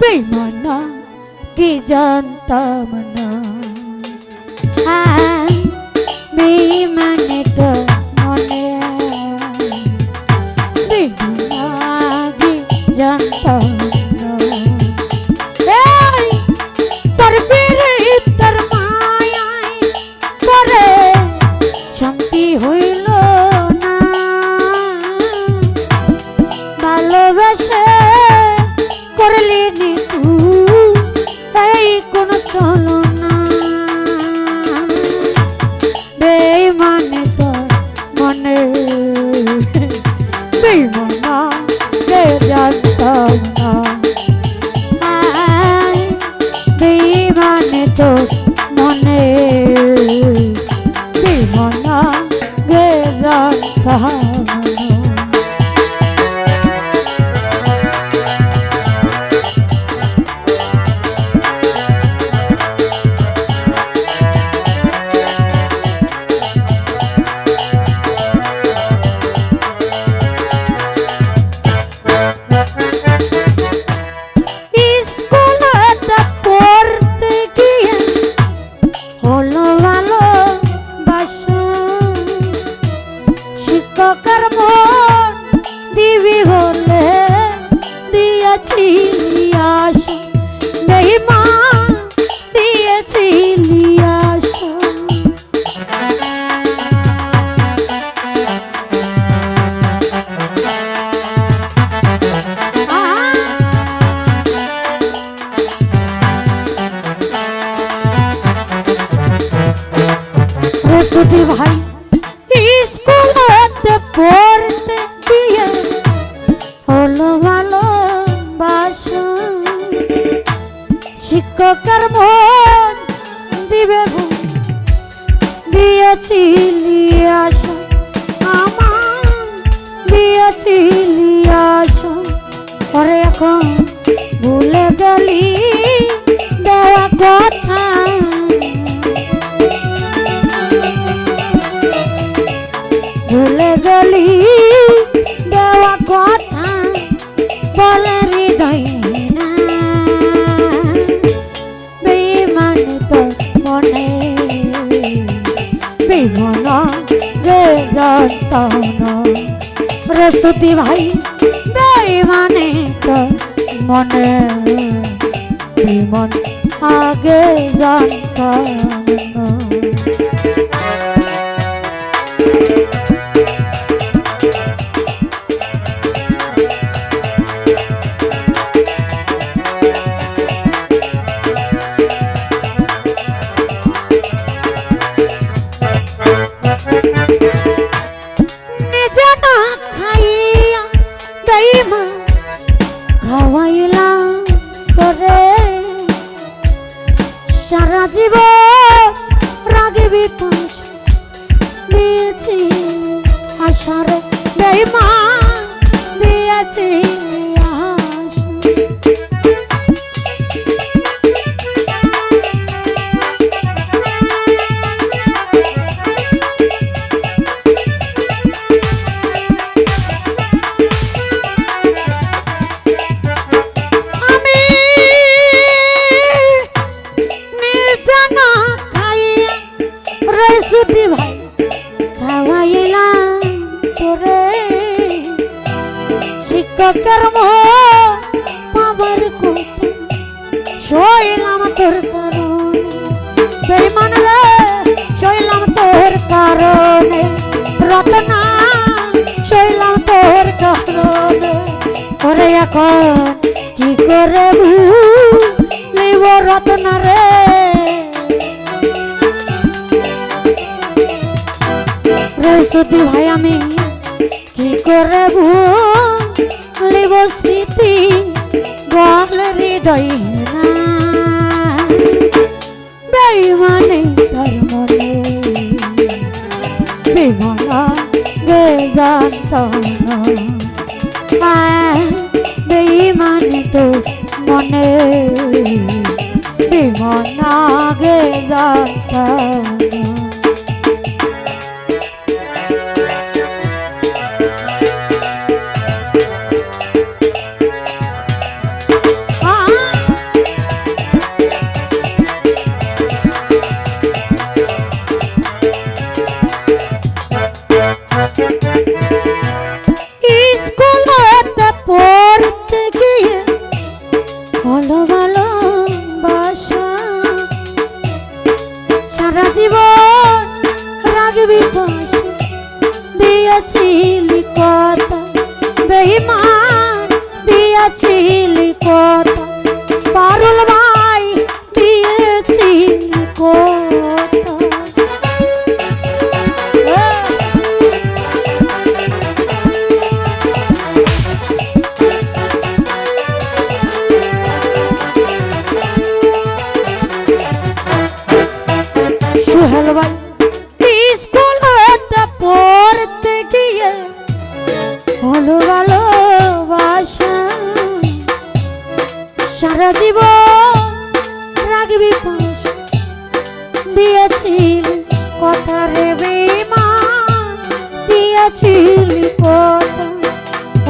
বেমানা কি জানতাম না আয় জানতাম রসুদি ভাই স্কুলেতে পড়তে গিয়ে হলো ভালো বাসা শিক্ষকের মন দিবে দিয়েছিলি গেলি দেওয়া কথা বলে হৃদয় বেমান তো মনে বেমানা কে জানতাম না রসুদি ভাই বেমানে তো মনে বিমান আগে জানতাম সারা জীব রাগে বিপুষ নিয়েছি আশার বেইমা মোহ পাবার কথা শৈলাম তোর কারণে। বেমান রে শৈলাম তোর কারণে। রতনা শৈলাম তোর কারণে। ওরে এখন কি করে ভুলিব রতনা রে। রসুদি ভাই, আমি কি করে ভুলিব স্মৃতি বল হৃদয় মনে বেমানা কে জানতাম না আয় বেইমানে তো মনে। বিমান আগে দিব রাগবি পুলিশ দিয়েছিল কথা রে বেমান দিয়েছিল কথা।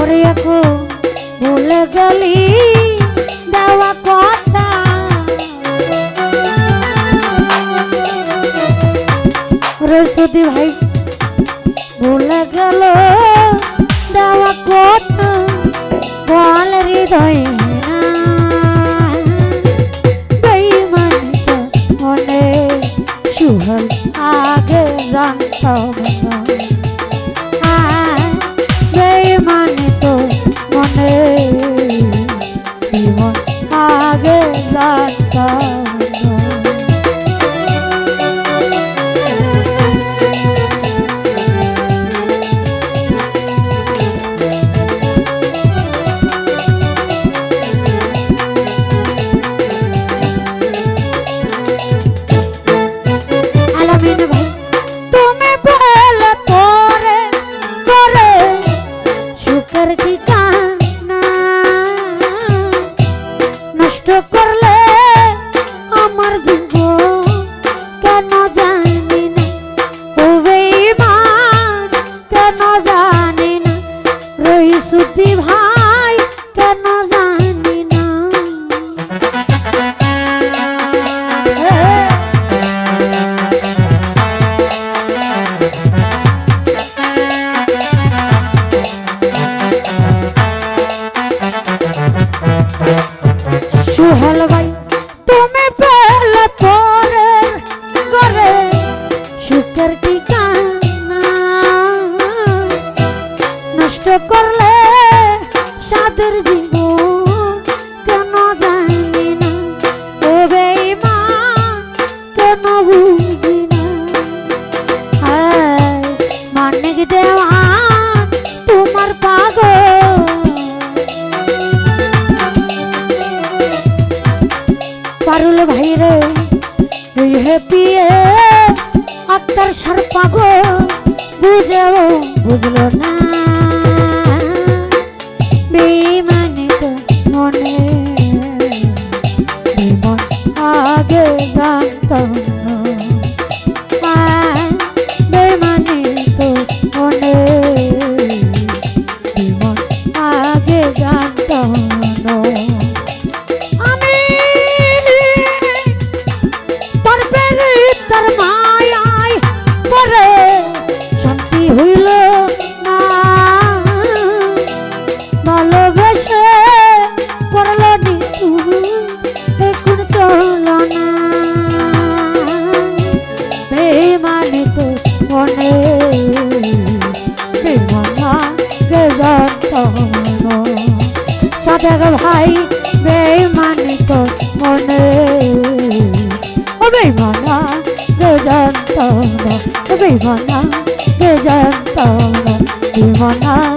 ওরে এখন ভুলে গেলি, দেওয়া কথা। সতী ভাই, ভুলে গেল, দেওয়া কথা। বল হৃদয় রাম সব nuestro corazón. বেদনা বেদন্ত বেদনা বেদন্ত বেদনা